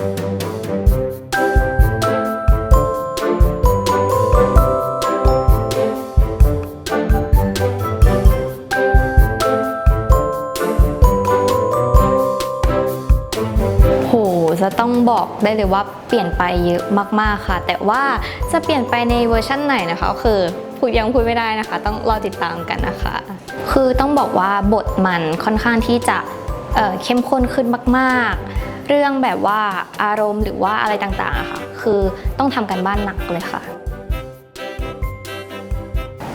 โหจะต้องบอกได้เลยว่าเปลี่ยนไปเยอะมากๆค่ะ แต่ว่าจะเปลี่ยนไปในเวอร์ชั่นไหนนะคะคือพูดยังพูดไม่ได้นะคะ ต้องรอติดตามกันนะคะ คือต้องบอกว่าบทมันค่อนข้างที่จะเเข้มข้นขึ้นมาก ๆ เรื่องแบบว่าอารมณ์หรือว่าอะไรต่างๆค่ะ คือต้องทำกันบ้านหนักเลยค่ะ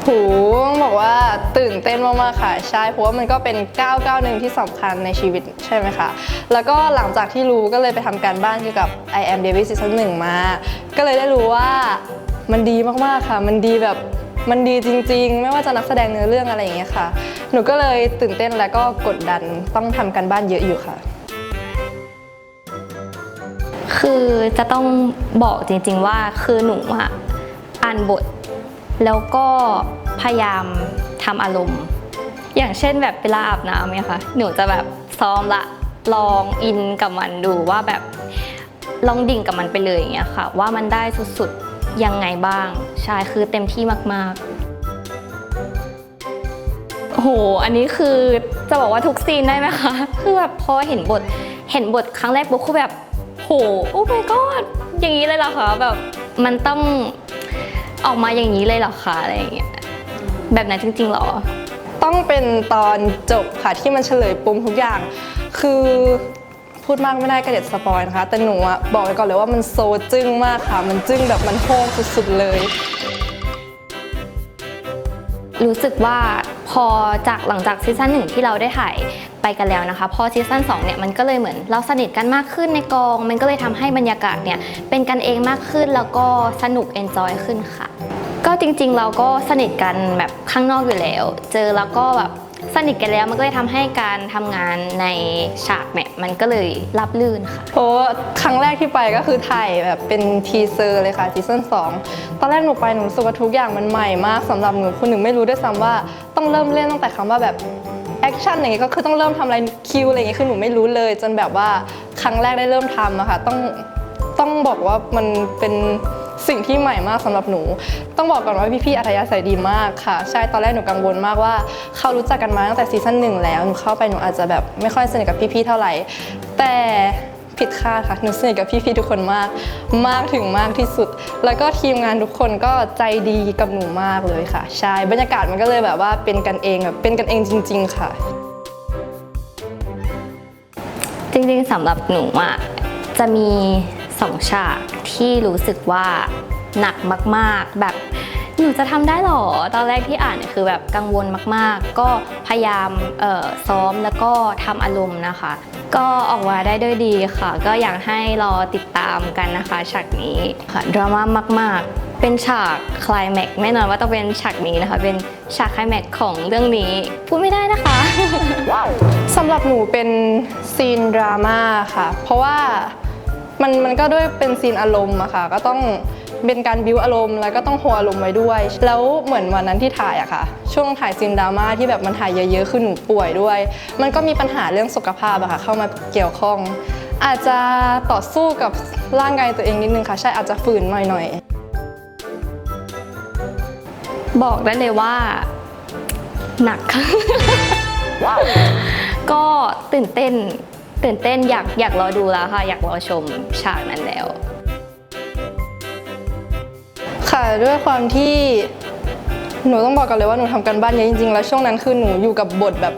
โหต้องบอกว่าตื่นเต้นมากๆค่ะ ใช่เพราะว่ามันก็เป็นก้าวก้าวหนึ่งที่สำคัญในชีวิตใช่ไหมคะ แล้วก็หลังจากที่รู้ก็เลยไปทำการบ้านเกี่ยวกับ I am David Season 1มา ก็เลยได้รู้ว่ามันดีมากๆค่ะ มันดีแบบมันดีจริง ๆ ไม่ว่าจะนักแสดงเนื้อเรื่องอะไรอย่างเงี้ยค่ะ หนูก็เลยตื่นเต้นแล้วก็กดดันต้องทำการบ้านเยอะอยู่ค่ะ คือจะต้องบอกจริงๆว่าคือหนูอะอ่านบท แล้วก็พยายามทำอารมณ์ อย่างเช่นแบบเวลาอาบน้ำเนี่ยค่ะหนูจะแบบซ้อมละลองอินกับมันดูว่าแบบลองดิ่งกับมันไปเลยอย่างเงี้ยค่ะ ว่ามันได้สุดๆยังไงบ้างใช่คือเต็มที่มากๆโอ้โหอันนี้คือจะบอกว่าทุกซีนได้ไหมคะ คือแบบพอเห็นบท เห็นบทครั้งแรกปุ๊บคือแบบ โหโอ้ my god อย่างนี้เลยเหรอคะแบบมันต้องออกมาอย่างนี้เลยเหรอคะอะไรอย่างเงี้ยแบบนั้นจริงๆเหรอ ต้องเป็นตอนจบค่ะที่มันเฉลยปมทุกอย่าง คือพูดมากไม่ได้กระเด็ดสปอยนะคะ แต่หนูอะบอกไว้ก่อนเลยว่ามันโซจึ้งมากค่ะ มันจึ้งแบบมันโฮงสุดๆเลย รู้สึกว่า พอจากหลังจากซีซั่นหนึ่งที่เราได้ถ่ายไปกันแล้วนะคะ พอซีซั่น2เนี่ยมันก็เลยเหมือนเราสนิทกันมากขึ้นในกอง มันก็เลยทำให้บรรยากาศเนี่ยเป็นกันเองมากขึ้นแล้วก็สนุกเอนจอยขึ้นค่ะ ก็จริงๆเราก็สนิทกันแบบข้างนอกอยู่แล้ว เจอแล้วก็แบบ สนิทกันแล้วมันก็เลยทำให้การทำงานในฉากเนี่ยมันก็เลยรับลื่นค่ะ เพราะครั้งแรกที่ไปก็คือถ่ายแบบเป็นทีเซอร์เลยค่ะซีซั่น2ตอนแรกหนูไปหนูรู้สึกว่าทุกอย่างมันใหม่มากสำหรับหนูคนหนึ่งไม่รู้ด้วยซ้ำว่าต้องเริ่มเล่นตั้งแต่คำว่าแบบแอคชั่นอย่างเงี้ยก็คือต้องเริ่มทำอะไรคิวอะไรอย่างเงี้ยคือหนูไม่รู้เลย จนแบบว่าครั้งแรกได้เริ่มทำอะค่ะต้องต้องบอกว่ามันเป็น สิ่งที่ใหม่มากสำหรับหนู ต้องบอกก่อนว่าพี่ๆอัธยาศัยดีมากค่ะ ใช่ตอนแรกหนูกังวลมากว่า เขารู้จักกันมาตั้งแต่ซีซั่นหนึ่งแล้วหนูเข้าไปหนูอาจจะแบบไม่ค่อยสนิทกับพี่ๆเท่าไหร่ แต่ผิดคาดค่ะหนูสนิทกับพี่ๆทุกคนมาก มากถึงมากที่สุด แล้วก็ทีมงานทุกคนก็ใจดีกับหนูมากเลยค่ะ ใช่บรรยากาศมันก็เลยแบบว่าเป็นกันเองแบบเป็นกันเองจริง ๆ ค่ะ จริงๆสำหรับหนูอะจะมี สองฉากที่รู้สึกว่าหนักมาก ๆ แบบหนูจะทำได้หรอ ตอนแรกที่อ่านเนี่ยคือแบบกังวลมาก ๆ ก็พยายามเอ่อซ้อมแล้วก็ทำอารมณ์นะคะ ก็ออกมาได้ด้วยดีค่ะ ก็อยากให้รอติดตามกันนะคะฉากนี้ค่ะดราม่ามาก ๆ เป็นฉากคลายแม็กแน่นอนว่าต้องเป็นฉากนี้นะคะ เป็นฉากคลายแม็กของเรื่องนี้ พูดไม่ได้นะคะสำหรับหนูเป็นซีนดราม่าค่ะ เพราะว่า มันมันก็ด้วยเป็นซีนอารมณ์อะค่ะ ก็ต้องเป็นการบิวอารมณ์แล้วก็ต้องโฮอารมณ์ไว้ด้วย แล้วเหมือนวันนั้นที่ถ่ายอะค่ะ ช่วงถ่ายซีนดราม่าที่แบบมันถ่ายเยอะๆคือหนูป่วยด้วย มันก็มีปัญหาเรื่องสุขภาพอะค่ะ เข้ามาเกี่ยวข้อง อาจจะต่อสู้กับร่างกายตัวเองนิดนึงค่ะใช่อาจจะฝืนหน่อยๆบอกได้เลยว่า หนักค่ะก็ตื่นเต้น ตื่นเต้นอยากอยากรอดูแล้วค่ะ อยากรอชมฉากนั้นแล้ว ค่ะด้วยความที่หนูต้องบอกกันเลยว่าหนูทำกันบ้านเยอะจริงๆ แล้วช่วงนั้นคือหนูอยู่กับบทแบบ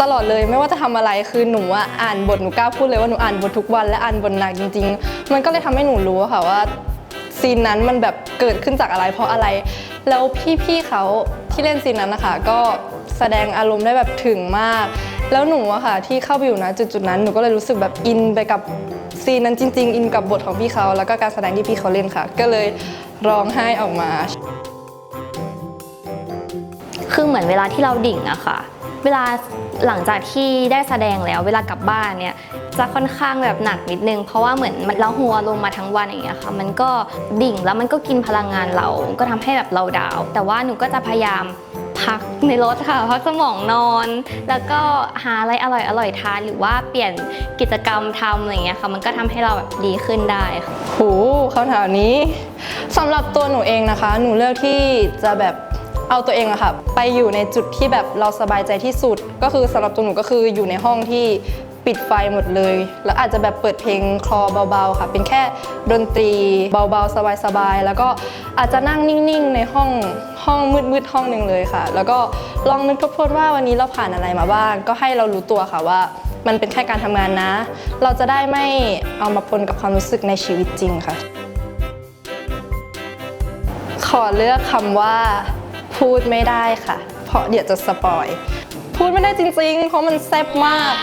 ตลอดเลยไม่ว่าจะทำอะไรคือหนูอะอ่านบทหนูกล้าพูดเลยว่าหนูอ่านบททุกวันและอ่านบทหนักจริง ๆ มันก็เลยทำให้หนูรู้ค่ะว่าซีนนั้นมันแบบเกิดขึ้นจากอะไรเพราะอะไร แล้วพี่ๆเขาที่เล่นซีนนั้นนะคะ ก็แสดงอารมณ์ได้แบบถึงมาก แล้วหนูอะค่ะ ที่เข้าไปอยู่นะจุดๆนั้นหนูก็เลยรู้สึกแบบอินไปกับซีนนั้นจริง ๆ อินกับบทของพี่เขาแล้วก็การแสดงที่พี่เขาเล่นค่ะ ก็เลยร้องไห้ออกมา คือเหมือนเวลาที่เราดิ่งอะค่ะ เวลาหลังจากที่ได้แสดงแล้ว เวลากลับบ้านเนี่ยจะค่อนข้างแบบหนักนิดนึง เพราะว่าเหมือนเราหัวลงมาทั้งวันอย่างเงี้ยค่ะ มันก็ดิ่งแล้วมันก็กินพลังงานเรา ก็ทำให้แบบเราดาว แต่ว่าหนูก็จะพยายาม พักในรถค่ะพักสมองนอน แล้วก็หาอะไรอร่อยอร่อยทานหรือว่าเปลี่ยนกิจกรรมทำอะไรเงี้ยค่ะมันก็ทำให้เราแบบดีขึ้นได้ค่ะโหคำถามนี้สำหรับตัวหนูเองนะคะ หนูเลือกที่จะแบบเอาตัวเองอะค่ะไปอยู่ในจุดที่แบบเราสบายใจที่สุด ก็คือสำหรับตัวหนูก็คืออยู่ในห้องที่ ปิดไฟหมดเลย แล้วอาจจะแบบเปิดเพลงคลอเบาๆค่ะ เป็นแค่ดนตรีเบาๆ สบายๆ แล้วก็อาจจะนั่งนิ่งๆ ในห้องห้องมืดๆ ห้องหนึ่งเลยค่ะ แล้วก็ลองนึกทบทวนว่าวันนี้เราผ่านอะไรมาบ้าง ก็ให้เรารู้ตัวค่ะว่ามันเป็นแค่การทำงานนะ เราจะได้ไม่เอามาปนกับความรู้สึกในชีวิตจริงค่ะ ขอเลือกคำว่า พูดไม่ได้ค่ะ เพราะเดี๋ยวจะสปอย พูดไม่ได้จริงๆ เพราะมันแซ่บมาก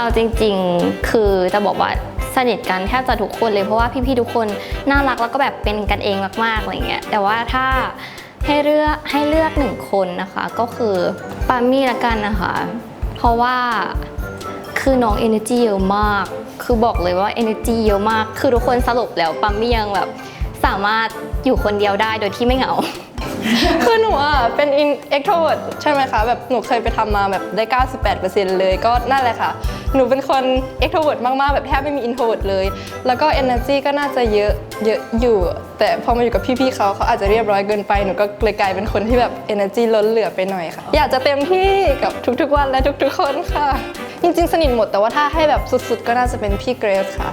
เอาจริง ๆ คือจะบอกว่าสนิทกันแทบจะทุกคนเลยเพราะว่าพี่ๆทุกคนน่ารักแล้วก็แบบเป็นกันเองมากๆอะไรเงี้ยแต่ว่าถ้าให้เลือกให้เลือกหนึ่งคนนะคะ ก็คือปามี่ละกันนะคะ เพราะว่าคือน้อง energy เยอะมาก คือบอกเลยว่า energy เยอะมาก คือทุกคนสรุปแล้วปามี่ยังแบบสามารถอยู่คนเดียวได้โดยที่ไม่เหงา คือหนูอะเป็น extrovert ใช่ไหมคะแบบหนูเคยไปทำมาแบบได้ 98%เลยก็นั่นแหละค่ะ หนูเป็นคน extrovert มากๆ แบบแทบไม่มี introvert เลย แล้วก็ energy ก็น่าจะเยอะเยอะอยู่ แต่พอมาอยู่กับพี่ๆเขาเขาอาจจะเรียบร้อยเกินไปหนูก็เลยกลายเป็นคนที่แบบ energy ล้นเหลือไปหน่อยค่ะ อยากจะเต็มที่กับทุกๆวันและทุกๆคนค่ะ จริงๆ สนิทหมดแต่ว่าถ้าให้แบบสุดๆ ก็น่าจะเป็นพี่เกรซค่ะ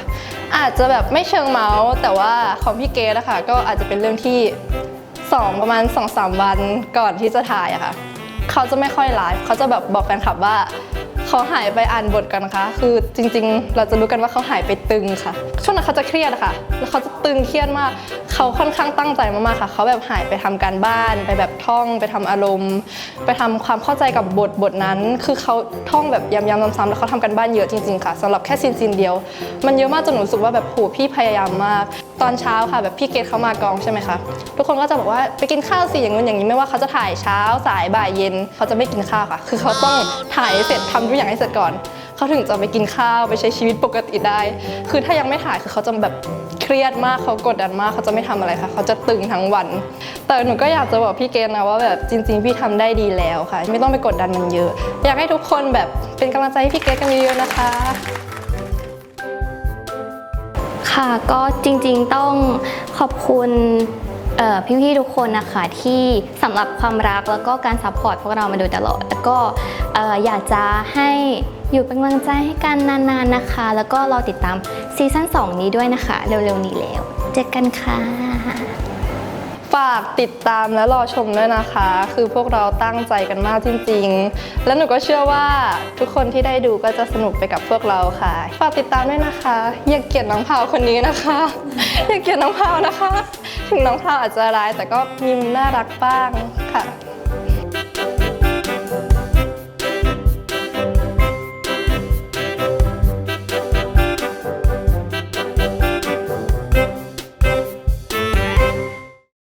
อาจจะแบบไม่เชิงเมาส์แต่ว่าของพี่เกรซอะค่ะก็อาจจะเป็นเรื่องที่ สองประมาณ2อสวันก่อนที่จะถ่ายอะค่ะ เขาจะไม่ค่อยไลฟ์เขาจะแบบบอกแฟนคลับว่า เขาหายไปอ่านบทกันนะคะ คือจริงๆ เราจะรู้กันว่าเขาหายไปตึงค่ะ ช่วงนั้นเขาจะเครียดค่ะ แล้วเขาจะตึงเครียดมาก เขาค่อนข้างตั้งใจมากๆค่ะ เขาแบบหายไปทำการบ้าน ไปแบบท่อง ไปทำอารมณ์ ไปทำความเข้าใจกับบทบทนั้น คือเขาท่องแบบย้ำๆซ้ำๆแล้วเขาทำการบ้านเยอะจริงๆค่ะสำหรับแค่ซีนซีนเดียว มันเยอะมากจนหนูรู้สึกว่าแบบโหพี่พยายามมาก ตอนเช้าค่ะแบบพี่เกดเขามากองใช่ไหมคะ ทุกคนก็จะบอกว่าไปกินข้าวสิอย่างนู้นอย่างนี้ไม่ว่าเขาจะถ่ายเช้าสายบ่ายเย็น เขาจะไม่กินข้าวค่ะ คือเขาต้องถ่ายเสร็จทำอย่างให้เสร็จก่อน เขาถึงจะไปกินข้าวไปใช้ชีวิตปกติได้ คือถ้ายังไม่ถ่ายคือเขาจะแบบเครียดมากเขากดดันมากเขาจะไม่ทำอะไรค่ะ เขาจะตึงทั้งวัน แต่หนูก็อยากจะบอกพี่เกณฑ์นะว่าแบบจริง ๆ พี่ทำได้ดีแล้วค่ะ ไม่ต้องไปกดดันมันเยอะ อยากให้ทุกคนแบบเป็นกำลังใจให้พี่เกณฑ์กันเยอะๆนะคะค่ะก็จริงๆต้องขอบคุณพี่ๆทุกคนนะคะที่สำหรับความรักแล้วก็การซัพพอร์ตพวกเรามาโดยตลอดแล้วก็ อยากจะให้อยู่เป็นกำลังใจให้กันนานๆนะคะ แล้วก็รอติดตามซีซั่น2 นี้ด้วยนะคะ เร็วๆนี้แล้ว เจอกันค่ะฝากติดตามและรอชมด้วยนะคะ คือพวกเราตั้งใจกันมากจริงๆ และหนูก็เชื่อว่าทุกคนที่ได้ดูก็จะสนุกไปกับพวกเราค่ะ ฝากติดตามด้วยนะคะ อย่าเกลียดน้องพาวคนนี้นะคะ อย่าเกลียดน้องพาวนะคะ ถึงน้องพาวอาจจะร้ายแต่ก็มีมุมน่ารักบ้างค่ะ